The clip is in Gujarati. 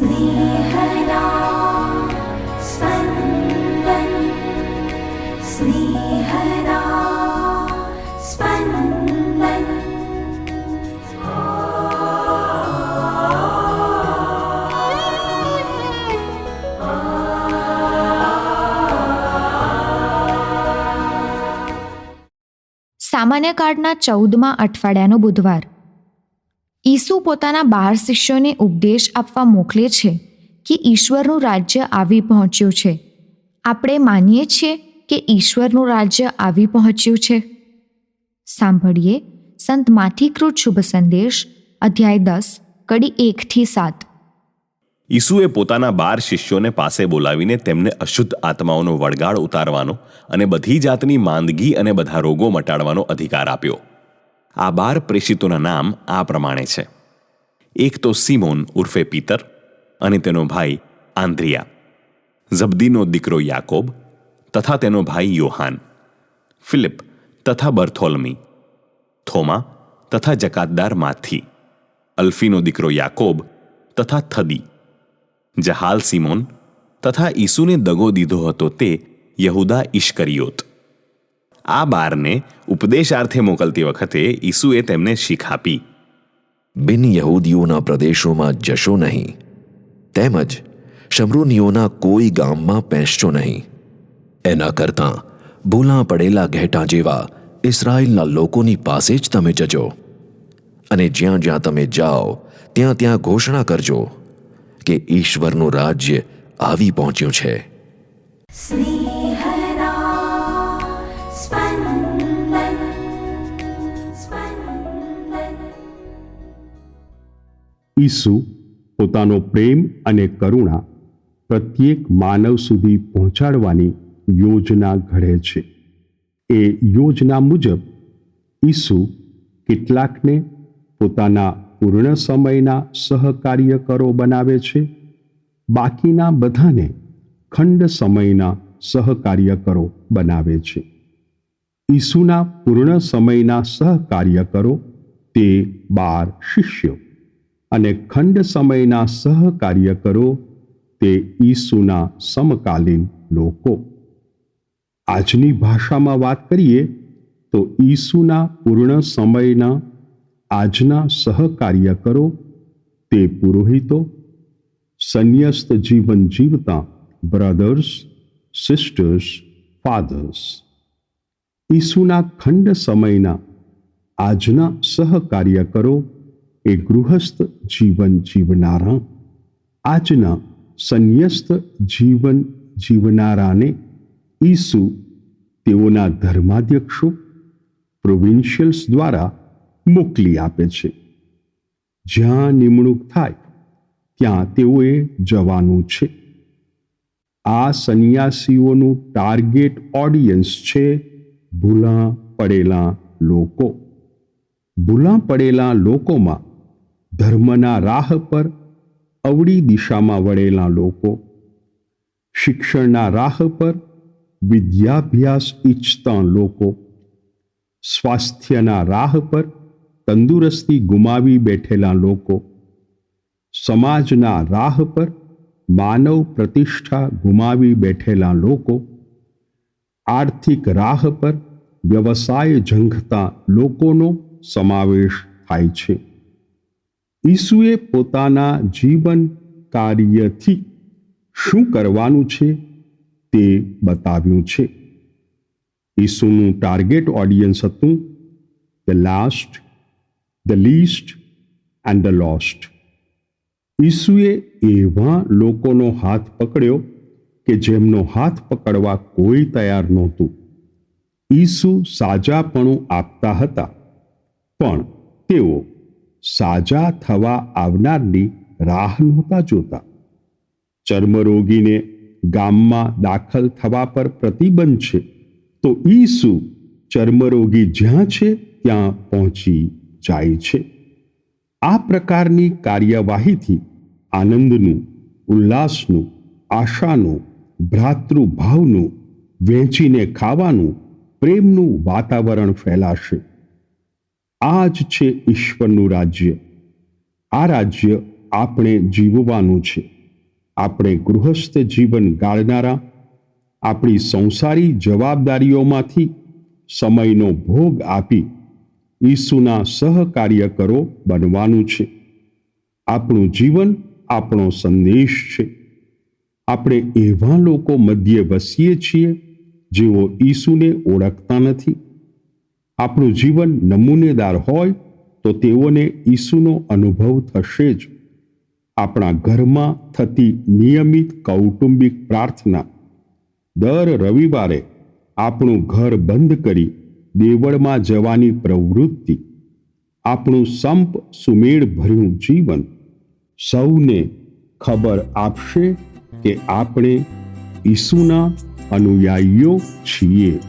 स्नेहदा स्पन्दन् स्नेहदा स्पन्दन् સામાન્ય કાળના ચૌદમા અઠવાડિયાનો બુધવાર ઈસુ પોતાના બાર શિષ્યોને ઉપદેશ આપવા મોકલે છે કે ઈશ્વરનું રાજ્ય આવી પહોંચ્યું છે. આપણે માનીએ છીએ કે ઈશ્વરનું રાજ્ય આવી પહોંચ્યું છે. સાંભળીએ સંત માથીકૃત શુભ સંદેશ, અધ્યાય દસ, કડી એકથી સાત. ઈસુએ પોતાના બાર શિષ્યોને પાસે બોલાવીને તેમને અશુદ્ધ આત્માઓનો વળગાડ ઉતારવાનો અને બધી જાતની માંદગી અને બધા રોગો મટાડવાનો અધિકાર આપ્યો. આ બાર પ્રેષિતોના નામ આ પ્રમાણે છે. એક તો સિમોન ઉર્ફે પીતર અને તેનો ભાઈ આંદ્રિયા. ઝબદીનો દીકરો યાકોબ તથા તેનો ભાઈ યોહાન. ફિલિપ તથા બર્થોલમી. થોમા તથા જકાતદાર માથી. અલ્ફીનો દીકરો યાકોબ તથા થદી. જહાલ સિમોન તથા ઈસુને દગો દીધો હતો તે યહુદા ઇશ્કરિયોત આ બારને ઉપદેશાર્થે મોકલતી વખતે ઈસુએ તેમને શીખ આપી. બિન યહૂદીઓના પ્રદેશોમાં જશો નહીં. તેમજ શમરૂનીઓના કોઈ ગામમાં પહેંચશો નહીં. એના કરતાં ભૂલા પડેલા ઘેટા જેવા ઇસરાયલના લોકોની પાસે જ તમે જજો. અને જ્યાં જ્યાં તમે જાઓ, ત્યાં ત્યાં ઘોષણા કરજો કે ઈશ્વરનું રાજ્ય આવી પહોંચ્યું છે. ઈસુ પોતાનો પ્રેમ અને કરુણા પ્રત્યેક માનવ સુધી પહોંચાડવાની યોજના ઘડે છે. એ યોજના મુજબ ઈસુ કેટલાકને પોતાના પૂર્ણ સમયના સહકાર્યકરો બનાવે છે. બાકીના બધાને ખંડ સમયના સહકાર્યકરો બનાવે છે. ઈસુના પૂર્ણ સમયના સહકાર્યકરો તે બાર શિષ્યો અને ખંડ સમયના સહકાર્યકરો તે ઈસુના સમકાલીન લોકો. આજની ભાષામાં વાત કરીએ તો ઈસુના પૂર્ણ સમયના આજના સહકાર્યકરો તે પુરોહિતો, સંન્યસ્ત જીવન જીવતા બ્રધર્સ, સિસ્ટર્સ, ફાધર્સ. ઈસુના ખંડ સમયના આજના સહકાર્યકરો એ ગૃહસ્થ જીવન જીવનારા, આજના સંન્યસ્ત જીવન જીવનારાને ઈસુ તેઓના ધર્માધ્યક્ષો, પ્રોવિન્શિયલ્સ દ્વારા મોકલી આપે છે. જ્યાં નિમણૂક થાય, ત્યાં તેઓએ જવાનું છે. આ સંન્યાસીઓનું ટાર્ગેટ ઓડિયન્સ છે ભૂલા પડેલા લોકો. ભૂલા પડેલા લોકોમાં ધર્મના રાહ પર અવળી દિશામાં વળેલા લોકો. શિક્ષણના રાહ પર વિદ્યાભ્યાસ ઈચ્છતા લોકો. સ્વાસ્થ્યના રાહ પર તંદુરસ્તી ગુમાવી બેઠેલા લોકો. સમાજના રાહ પર માનવ પ્રતિષ્ઠા ગુમાવી બેઠેલા લોકો. આર્થિક રાહ પર વ્યવસાય ઝંખતા લોકોનો સમાવેશ થાય છે. ઈસુએ પોતાના જીવન કાર્યથી શું કરવાનું છે તે બતાવ્યું છે. ઈસુનું ટાર્ગેટ ઓડિયન્સ હતું, the last, the least and the lost. ઈસુએ એવા લોકોનો હાથ પકડ્યો કે જેમનો હાથ પકડવા કોઈ તૈયાર નહોતું. ઈસુ સાજાપણું આપતા હતા, પણ તેઓ સાજા થવા આવનારની રાહ નહોતા જોતા. ચર્મરોગીને ગામમાં દાખલ થવા પર પ્રતિબંધ છે, તો ઈસુ ચર્મરોગી જ્યાં છે ત્યાં પહોંચી જાય છે. આ પ્રકારની કાર્યવાહીથી આનંદનું, ઉલ્લાસનું, આશાનું, ભ્રાતૃભાવનું વહેંચીને ખાવાનું, પ્રેમનું વાતાવરણ ફેલાશે. આ જ છે ઈશ્વરનું રાજ્ય. આ રાજ્ય આપણે જીવવાનું છે. આપણે ગૃહસ્થ જીવન ગાળનારા, આપણી સંસારી જવાબદારીઓમાંથી સમયનો ભોગ આપી ઈસુના સહકાર્યકરો બનવાનું છે. આપણું જીવન આપણો સંદેશ છે. આપણે એવા લોકો મધ્યે વસીએ છીએ જેઓ ઈસુને ઓળખતા નથી. આપણું જીવન નમૂનેદાર હોય તો તેઓને ઈસુનો અનુભવ થશે જ. આપણા ઘરમાં થતી નિયમિત કૌટુંબિક પ્રાર્થના. દર રવિવારે આપણું ઘર બંધ કરી દેવળમાં જવાની પ્રવૃત્તિ. આપણું સંપ સુમેળભર્યું જીવન. સૌને ખબર આપશે કે આપણે ઈસુના અનુયાયીઓ છીએ.